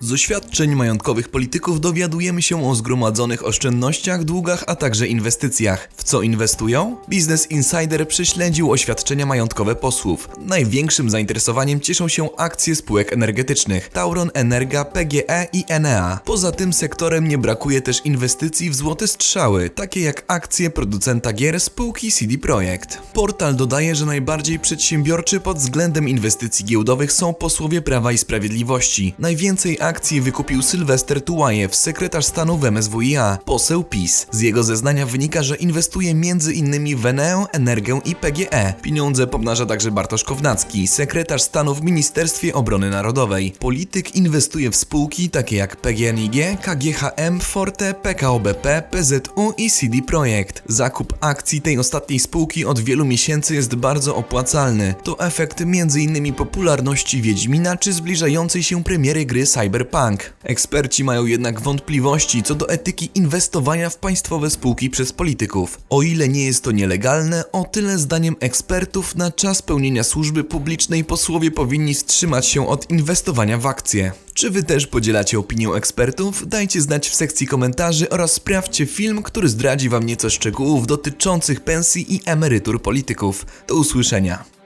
Z oświadczeń majątkowych polityków dowiadujemy się o zgromadzonych oszczędnościach, długach, a także inwestycjach. W co inwestują? Business Insider prześledził oświadczenia majątkowe posłów. Największym zainteresowaniem cieszą się akcje spółek energetycznych Tauron Energa, PGE i Enea. Poza tym sektorem nie brakuje też inwestycji w złote strzały, takie jak akcje producenta gier spółki CD Projekt. Portal dodaje, że najbardziej przedsiębiorczy pod względem inwestycji giełdowych są posłowie Prawa i Sprawiedliwości. Najwięcej akcji wykupił Sylwester Tułajew, sekretarz stanu w MSWiA, poseł PiS. Z jego zeznania wynika, że inwestuje m.in. w Eneę, Energię i PGE. Pieniądze pomnaża także Bartosz Kownacki, sekretarz stanu w Ministerstwie Obrony Narodowej. Polityk inwestuje w spółki takie jak PGNiG, KGHM, Forte, PKO BP, PZU i CD Projekt. Zakup akcji tej ostatniej spółki od wielu miesięcy jest bardzo opłacalny. To efekt m.in. popularności Wiedźmina czy zbliżającej się premiery gry Cyberpunk. Eksperci mają jednak wątpliwości co do etyki inwestowania w państwowe spółki przez polityków. O ile nie jest to nielegalne, o tyle zdaniem ekspertów na czas pełnienia służby publicznej posłowie powinni wstrzymać się od inwestowania w akcje. Czy wy też podzielacie opinię ekspertów? Dajcie znać w sekcji komentarzy oraz sprawdźcie film, który zdradzi wam nieco szczegółów dotyczących pensji i emerytur polityków. Do usłyszenia.